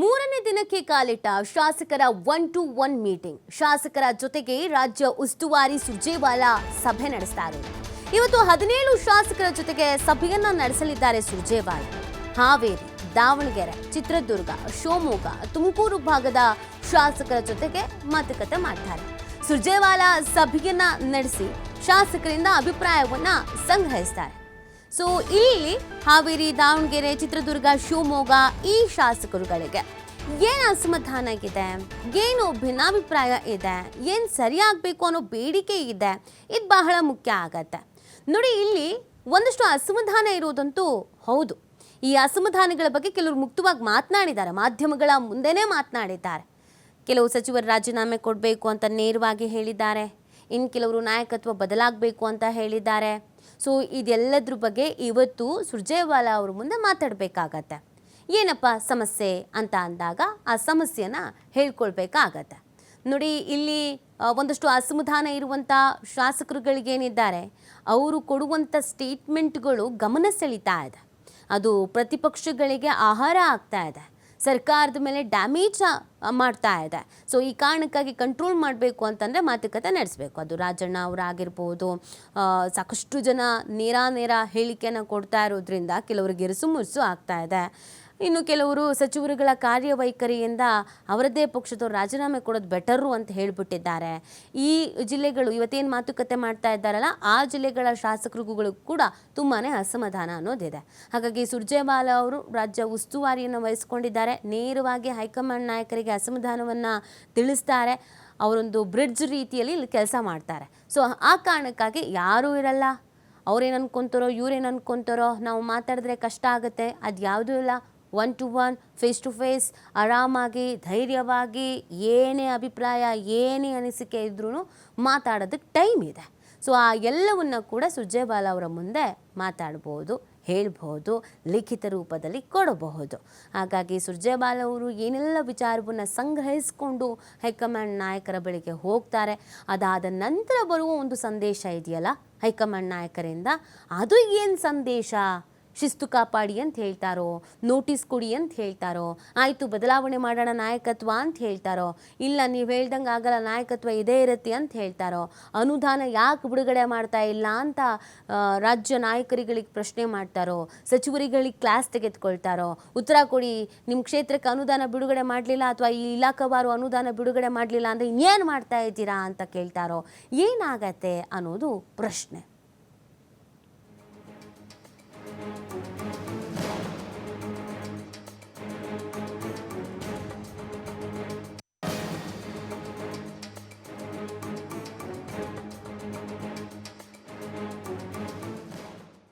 ಮೂರನೇ ದಿನಕ್ಕೆ ಕಾಲಿಟ್ಟ ಶಾಸಕರ ಒನ್ ಟು ಒನ್ ಮೀಟಿಂಗ್ ಶಾಸಕರ ಜೊತೆಗೆ ರಾಜ್ಯ ಉಸ್ತುವಾರಿ ಸುರ್ಜೇವಾಲಾ ಸಭೆ ನಡೆಸ್ತಾರೆ. ಇವತ್ತು ಹದಿನೇಳು ಶಾಸಕರ ಜೊತೆಗೆ ಸಭೆಯನ್ನ ನಡೆಸಲಿದ್ದಾರೆ ಸುರ್ಜೇವಾಲಾ. ಹಾವೇರಿ, ದಾವಣಗೆರೆ, ಚಿತ್ರದುರ್ಗ, ಶಿವಮೊಗ್ಗ, ತುಮಕೂರು ಭಾಗದ ಶಾಸಕರ ಜೊತೆಗೆ ಮಾತುಕತೆ ಮಾಡ್ತಾರೆ. ಸುರ್ಜೇವಾಲಾ ಸಭೆಯನ್ನ ನಡೆಸಿ ಶಾಸಕರಿಂದ ಅಭಿಪ್ರಾಯವನ್ನ ಸಂಗ್ರಹಿಸ್ತಾರೆ. ಸೊ ಇಲ್ಲಿ ಹಾವೇರಿ, ದಾವಣಗೆರೆ, ಚಿತ್ರದುರ್ಗ, ಶಿವಮೊಗ್ಗ ಈ ಶಾಸಕರುಗಳಿಗೆ ಏನು ಅಸಮಾಧಾನ ಇದೆ ಏನು ಭಿನ್ನಾಭಿಪ್ರಾಯ ಇದೆ? ಏನು ಸರಿಯಾಗಬೇಕು ಅನ್ನೋ ಬೇಡಿಕೆ ಇದೆ? ಇದು ಬಹಳ ಮುಖ್ಯ ಆಗತ್ತೆ. ನೋಡಿ, ಇಲ್ಲಿ ಒಂದಷ್ಟು ಅಸಮಾಧಾನ ಇರೋದಂತೂ ಹೌದು. ಈ ಅಸಮಾಧಾನಗಳ ಬಗ್ಗೆ ಕೆಲವರು ಮುಕ್ತವಾಗಿ ಮಾತನಾಡಿದ್ದಾರೆ ಮಾಧ್ಯಮಗಳ ಮುಂದೆನೇ ಮಾತನಾಡಿದ್ದಾರೆ. ಕೆಲವು ಸಚಿವರು ರಾಜೀನಾಮೆ ಕೊಡಬೇಕು ಅಂತ ನೇರವಾಗಿ ಹೇಳಿದ್ದಾರೆ. ಇನ್ನು ಕೆಲವರು ನಾಯಕತ್ವ ಬದಲಾಗಬೇಕು ಅಂತ ಹೇಳಿದ್ದಾರೆ. ಸೊ ಇದೆಲ್ಲದ್ರ ಬಗ್ಗೆ ಇವತ್ತು ಸುರ್ಜೇವಾಲಾ ಅವ್ರ ಮುಂದೆ ಮಾತಾಡಬೇಕಾಗತ್ತೆ. ಏನಪ್ಪ ಸಮಸ್ಯೆ ಅಂತ ಅಂದಾಗ ಆ ಸಮಸ್ಯೆನ ಹೇಳ್ಕೊಳ್ಬೇಕಾಗತ್ತೆ. ನೋಡಿ, ಇಲ್ಲಿ ಒಂದಷ್ಟು ಅಸಮಾಧಾನ ಇರುವಂಥ ಶಾಸಕರುಗಳಿಗೇನಿದ್ದಾರೆ, ಅವರು ಕೊಡುವಂಥ ಸ್ಟೇಟ್ಮೆಂಟ್ಗಳು ಗಮನ ಸೆಳೀತಾ ಇದೆ. ಅದು ಪ್ರತಿಪಕ್ಷಗಳಿಗೆ ಆಹಾರ ಆಗ್ತಾ ಇದೆ. ಸರ್ಕಾರದ ಮೇಲೆ ಡ್ಯಾಮೇಜ್ ಮಾಡ್ತಾ ಇದೆ. ಸೊ ಈ ಕಾರಣಕ್ಕಾಗಿ ಕಂಟ್ರೋಲ್ ಮಾಡಬೇಕು ಅಂತಂದರೆ ಮಾತುಕತೆ ನಡೆಸಬೇಕು. ಅದು ರಾಜಣ್ಣ ಅವರಾಗಿರ್ಬೋದು ಸಾಕಷ್ಟು ಜನ ನೇರ ನೇರ ಹೇಳಿಕೆಯನ್ನು ಕೊಡ್ತಾ ಇರೋದ್ರಿಂದ ಕೆಲವರಿಗೆ ಇರುಸು ಮುರುಸು ಆಗ್ತಾ ಇದೆ. ಇನ್ನು ಕೆಲವರು ಸಚಿವರುಗಳ ಕಾರ್ಯವೈಖರಿಯಿಂದ ಅವರದ್ದೇ ಪಕ್ಷದವ್ರು ರಾಜೀನಾಮೆ ಕೊಡೋದು ಬೆಟರು ಅಂತ ಹೇಳಿಬಿಟ್ಟಿದ್ದಾರೆ. ಈ ಜಿಲ್ಲೆಗಳು ಇವತ್ತೇನು ಮಾತುಕತೆ ಮಾಡ್ತಾ ಇದ್ದಾರಲ್ಲ, ಆ ಜಿಲ್ಲೆಗಳ ಶಾಸಕರುಗಳು ಕೂಡ ತುಂಬಾ ಅಸಮಾಧಾನ ಅನ್ನೋದಿದೆ. ಹಾಗಾಗಿ ಸುರ್ಜೇವಾಲ ಅವರು ರಾಜ್ಯ ಉಸ್ತುವಾರಿಯನ್ನು ವಹಿಸಿಕೊಂಡಿದ್ದಾರೆ. ನೇರವಾಗಿ ಹೈಕಮಾಂಡ್ ನಾಯಕರಿಗೆ ಅಸಮಾಧಾನವನ್ನು ತಿಳಿಸ್ತಾರೆ. ಅವರೊಂದು ಬ್ರಿಡ್ಜ್ ರೀತಿಯಲ್ಲಿ ಇಲ್ಲಿ ಕೆಲಸ ಮಾಡ್ತಾರೆ. ಸೊ, ಆ ಕಾರಣಕ್ಕಾಗಿ ಯಾರೂ ಇರಲ್ಲ. ಅವ್ರೇನು ಅನ್ಕೊಂತಾರೋ, ಇವ್ರೇನು ಅನ್ಕೊಂತಾರೋ, ನಾವು ಮಾತಾಡಿದ್ರೆ ಕಷ್ಟ ಆಗುತ್ತೆ. ಅದು ಯಾವುದೂ ಇಲ್ಲ. One to one face to face ಆರಾಮಾಗಿ, ಧೈರ್ಯವಾಗಿ, ಏನೇ ಅಭಿಪ್ರಾಯ, ಏನೇ ಅನಿಸಿಕೆ ಇದ್ರೂ ಮಾತಾಡೋದಕ್ಕೆ ಟೈಮ್ ಇದೆ. ಸೊ ಆ ಎಲ್ಲವನ್ನು ಕೂಡ ಸುರ್ಜೇವಾಲಾ ಅವರ ಮುಂದೆ ಮಾತಾಡ್ಬೋದು, ಹೇಳ್ಬೋದು, ಲಿಖಿತ ರೂಪದಲ್ಲಿ ಕೊಡಬಹುದು. ಹಾಗಾಗಿ ಸುರ್ಜೇಬಾಲ್ ಅವರು ಏನೆಲ್ಲ ವಿಚಾರವನ್ನು ಸಂಗ್ರಹಿಸಿಕೊಂಡು ಹೈಕಮಾಂಡ್ ನಾಯಕರ ಬಳಿಗೆ ಹೋಗ್ತಾರೆ, ಅದಾದ ನಂತರ ಬರುವ ಒಂದು ಸಂದೇಶ ಇದೆಯಲ್ಲ, ಹೈಕಮಾಂಡ್ ನಾಯಕರಿಂದ, ಅದು ಏನು ಸಂದೇಶ? ಶಿಸ್ತು ಕಾಪಾಡಿ ಅಂತ ಹೇಳ್ತಾರೋ ನೋಟಿಸ್ ಕೊಡಿ ಅಂತ ಹೇಳ್ತಾರೋ, ಆಯಿತು ಬದಲಾವಣೆ ಮಾಡೋಣ ನಾಯಕತ್ವ ಅಂತ ಹೇಳ್ತಾರೋ, ಇಲ್ಲ ನೀವು ಹೇಳ್ದಂಗೆ ಆಗಲ್ಲ ನಾಯಕತ್ವ ಇದೇ ಇರುತ್ತೆ ಅಂತ ಹೇಳ್ತಾರೋ, ಅನುದಾನ ಯಾಕೆ ಬಿಡುಗಡೆ ಮಾಡ್ತಾ ಇಲ್ಲ ಅಂತ ರಾಜ್ಯ ನಾಯಕರುಗಳಿಗೆ ಪ್ರಶ್ನೆ ಮಾಡ್ತಾರೋ, ಸಚಿವರುಗಳಿಗೆ ಕ್ಲಾಸ್ ತೆಗೆದುಕೊಳ್ತಾರೋ, ಉತ್ತರ ಕೊಡಿ ನಿಮ್ಮ ಕ್ಷೇತ್ರಕ್ಕೆ ಅನುದಾನ ಬಿಡುಗಡೆ ಮಾಡಲಿಲ್ಲ ಅಥವಾ ಈ ಇಲಾಖಾವಾರು ಅನುದಾನ ಬಿಡುಗಡೆ ಮಾಡಲಿಲ್ಲ ಅಂದರೆ ಇನ್ನೇನು ಮಾಡ್ತಾ ಇದ್ದೀರಾ ಅಂತ ಕೇಳ್ತಾರೋ, ಏನಾಗತ್ತೆ ಅನ್ನೋದು ಪ್ರಶ್ನೆ. Thank you.